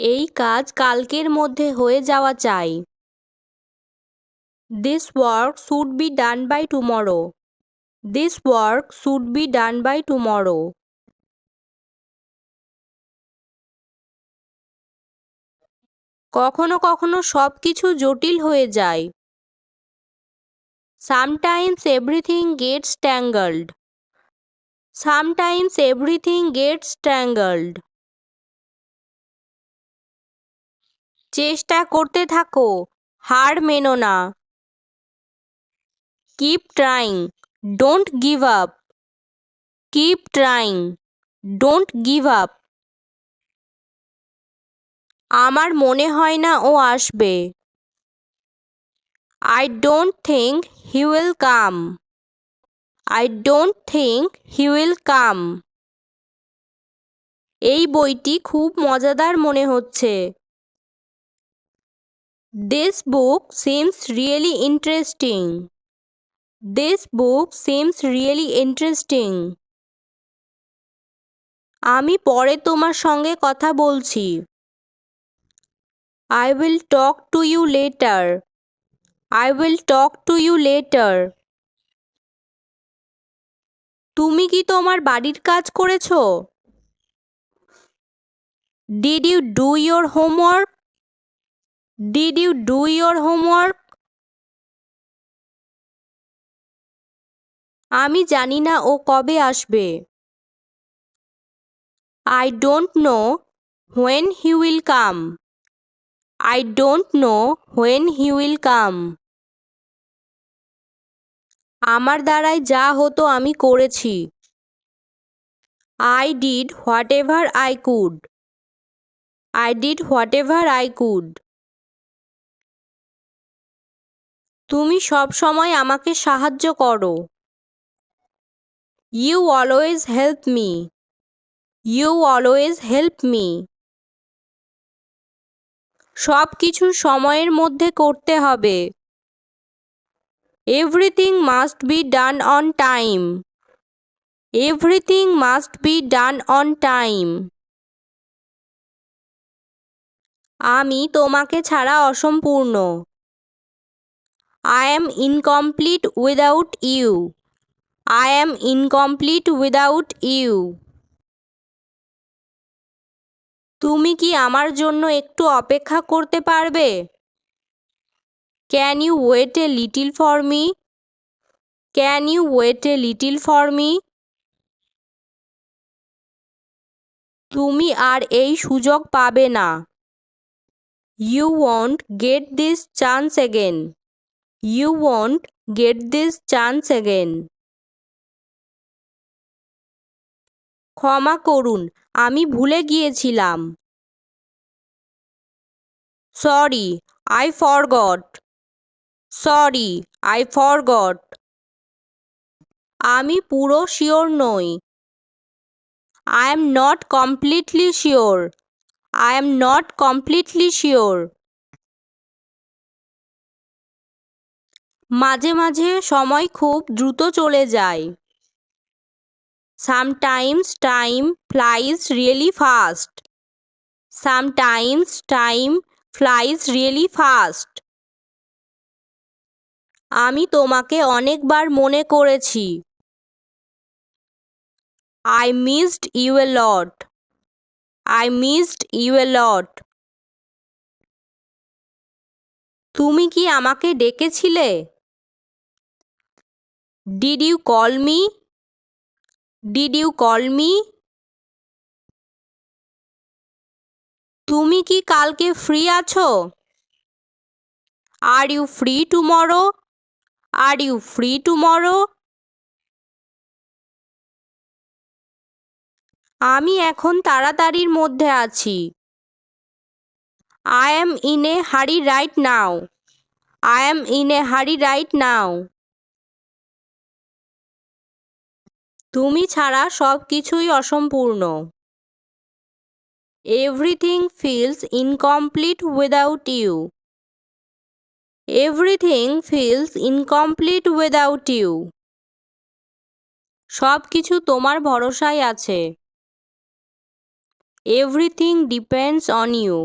এই কাজ কালকের মধ্যে হয়ে যাওয়া চাই। This work should be done by tomorrow this work should be done by tomorrow কখনো কখনো সব কিছু জটিল হয়ে যায়। Sometimes everything gets tangled sometimes everything gets tangled চেষ্টা করতে থাকো, হার মেনো না। Keep trying don't give up keep trying don't give up আমার মনে হয় না ও আসবে। I don't think he will come I don't think he will come এই বইটি খুব মজাদার মনে হচ্ছে। This book seems really interesting this book seems really interesting আমি পরে তোমার সঙ্গে কথা বলছি। I will talk to you later I will talk to you later তুমি কি তোমার বাড়ির কাজ করেছ? Did you do your homework did you do your homework আমি জানি না ও কবে আসবে। I don't know when he will come I don't know when he will come আমার দ্বারায় যা হতো আমি করেছি। I did whatever I could I did whatever I could তুমি সব সময় আমাকে সাহায্য করো। You always help me you always help me সব কিছু সময়ের মধ্যে করতে হবে। Everything must be done on time everything must be done on time আমি তোমাকে ছাড়া অসম্পূর্ণ। I am incomplete without you I am incomplete without you তুমি কি আমার জন্য একটু অপেক্ষা করতে পারবে? Can you wait a little for me can you wait a little for me তুমি আর এই সুযোগ পাবে না। You won't get this chance again you won't get this chance again ক্ষমা করুন, আমি ভুলে গিয়েছিলাম। Sorry I forgot sorry I forgot আমি পুরো শিওর নই। I am not completely sure I am not completely sure মাঝে মাঝে সময় খুব দ্রুত চলে যায়। Sometimes time flies really fast sometimes time flies really fast আমি তোমাকে অনেকবার মনে করেছি। I missed you a lot I missed you a lot তুমি কি আমাকে ডেকেছিলে? Did you call me did you call me তুমি কি কালকে ফ্রি আছো? Are you free tomorrow are you free tomorrow আমি এখন তাড়াতাড়ির মধ্যে আছি। I am in a hurry right now I am in a hurry right now তুমি ছাড়া সব কিছুই অসম্পূর্ণ। Everything feels incomplete without you everything feels incomplete without you সব কিছু তোমার ভরসায় আছে। Everything depends on you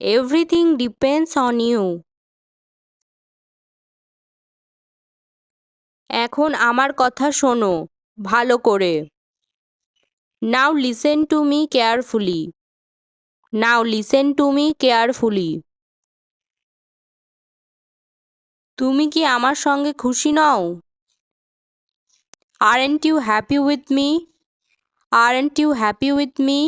everything depends on you এখন আমার কথা শোনো। ভালো করে। Now listen to me carefully now listen to me carefully তুমি কি আমার সঙ্গে খুশি নও? Aren't you happy with me aren't you happy with me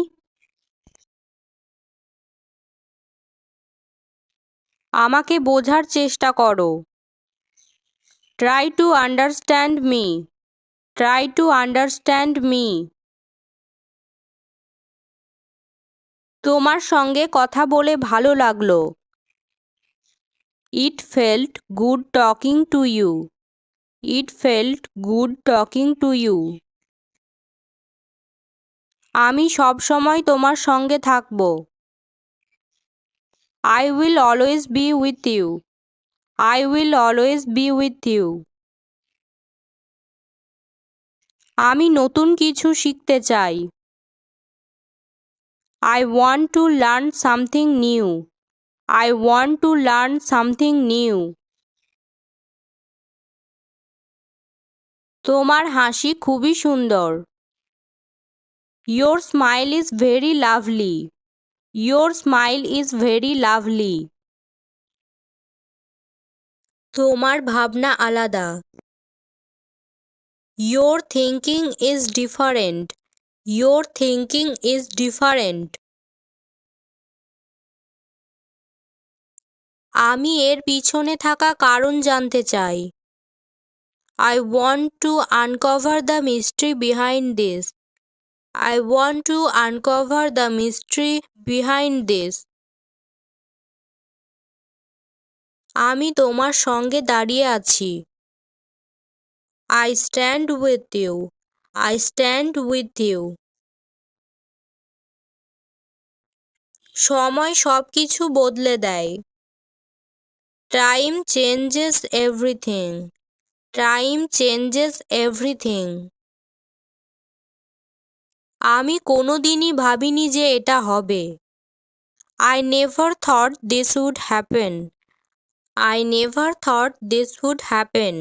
আমাকে বোঝার চেষ্টা করো। Try to understand me try to understand me তোমার সঙ্গে কথা বলে ভালো লাগল। It felt good talking to you it felt good talking to you আমি সব সময় তোমার সঙ্গে থাকব। I will always be with you I will always be with you আমি নতুন কিছু শিখতে চাই। I want to learn something new I want to learn something new তোমার হাসি খুবই সুন্দর। Your smile is very lovely your smile is very lovely তোমার ভাবনা আলাদা। Your thinking is different your thinking is different আমি এর পিছনে থাকা কারণ জানতে চাই। I want to uncover the mystery behind this I want to uncover the mystery behind this আমি তোমার সঙ্গে দাঁড়িয়ে আছি। I stand with you I stand with you সময় সব কিছু বদলে দেয়। Time changes everything time changes everything আমি কোনো দিনই ভাবিনি যে এটা হবে। I never thought this would happen I never thought this would happen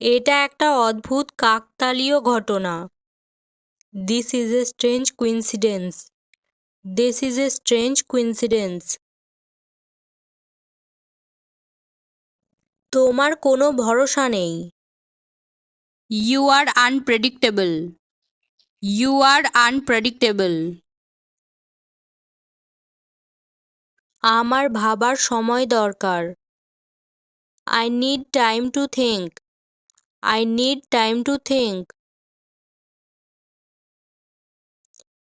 এটা একটা অদ্ভুত কাকতালীয় ঘটনা। This is a strange coincidence this is a strange coincidence তোমার কোনো ভরসা নেই। You are unpredictable you are unpredictable আমার ভাবার সময় দরকার। I need time to think I need time to think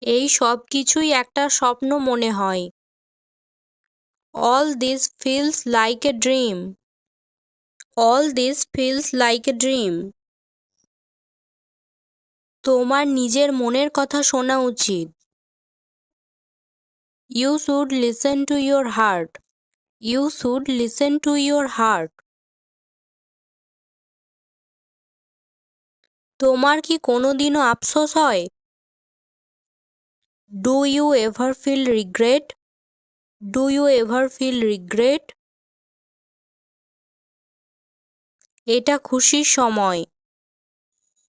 এই সব কিছুই একটা স্বপ্ন মনে হয়। All this feels like a dream all this feels like a dream তোমার নিজের মনের কথা শোনা উচিত। You should listen to your heart you should listen to your heart তোমার কি কোনোদিনও আফসোস হয়? Do you ever feel regret do you ever feel regret এটা খুশির সময়।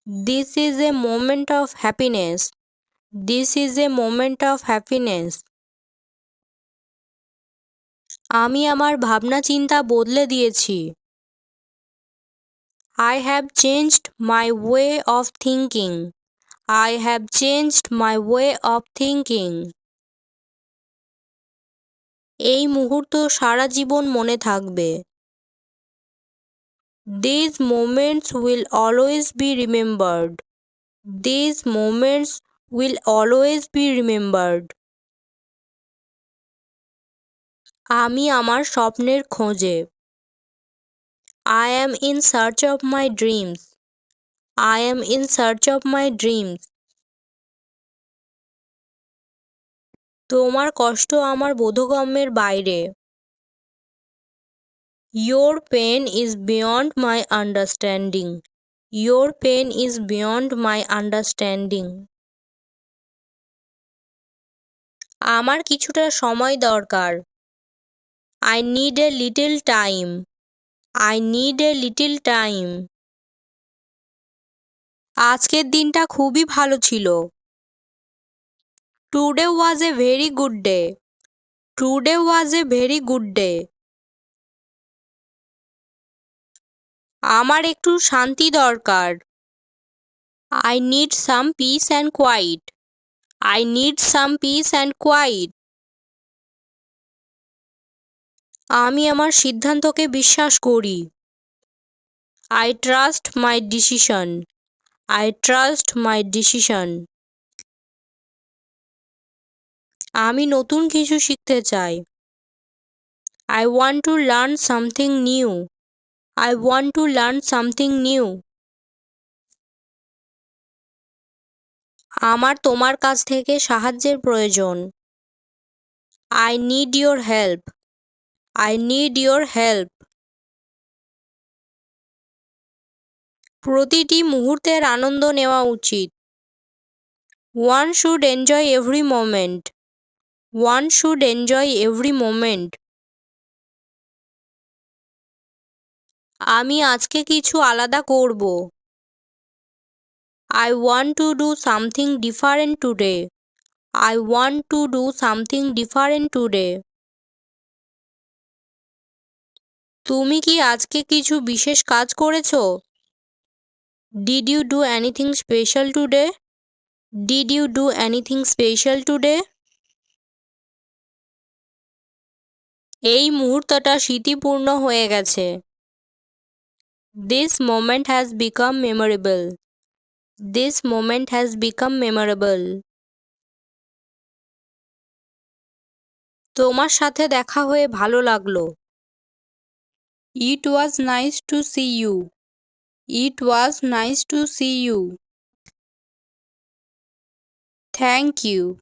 This is a moment of happiness this is a moment of happiness আমি আমার ভাবনা চিন্তা বদলে দিয়েছি। I have changed my way of thinking I have changed my way of thinking এই মুহূর্ত সারা জীবন মনে থাকবে। This moments will always be remembered this moments will always be remembered আমি আমার স্বপ্নের খোঁজে। I am in search of my dreams I am in search of my dreams তোমার কষ্ট আমার বোধগম্যের বাইরে। Your pain is beyond my understanding your pain is beyond my understanding আমার কিছুটা সময় দরকার। I need a little time I need a little time আজকের দিনটা খুবই ভালো ছিল। Today was a very good day today was a very good day আমার একটু শান্তি দরকার। I need some peace and quiet I need some peace and quiet আমি আমার সিদ্ধান্তকে বিশ্বাস করি। I trust my decision I trust my decision আমি নতুন কিছু শিখতে চাই। I want to learn something new I want to learn something new আমার তোমার কাছ থেকে সাহায্যের প্রয়োজন। I need your help I need your help প্রতিটি মুহূর্তের আনন্দ নেওয়া উচিত। One should enjoy every moment one should enjoy every moment আমি আজকে কিছু আলাদা করব। I want to do something different today I want to do something different today তুমি কি আজকে কিছু বিশেষ কাজ করেছ? Did you do anything special today did you do anything special today এই মুহূর্তটা স্মৃতিপূর্ণ হয়ে গেছে। This moment has become memorable this moment has become memorable তোমার সাথে দেখা হয়ে ভালো লাগল। It was nice to see you. It was nice to see you. Thank you.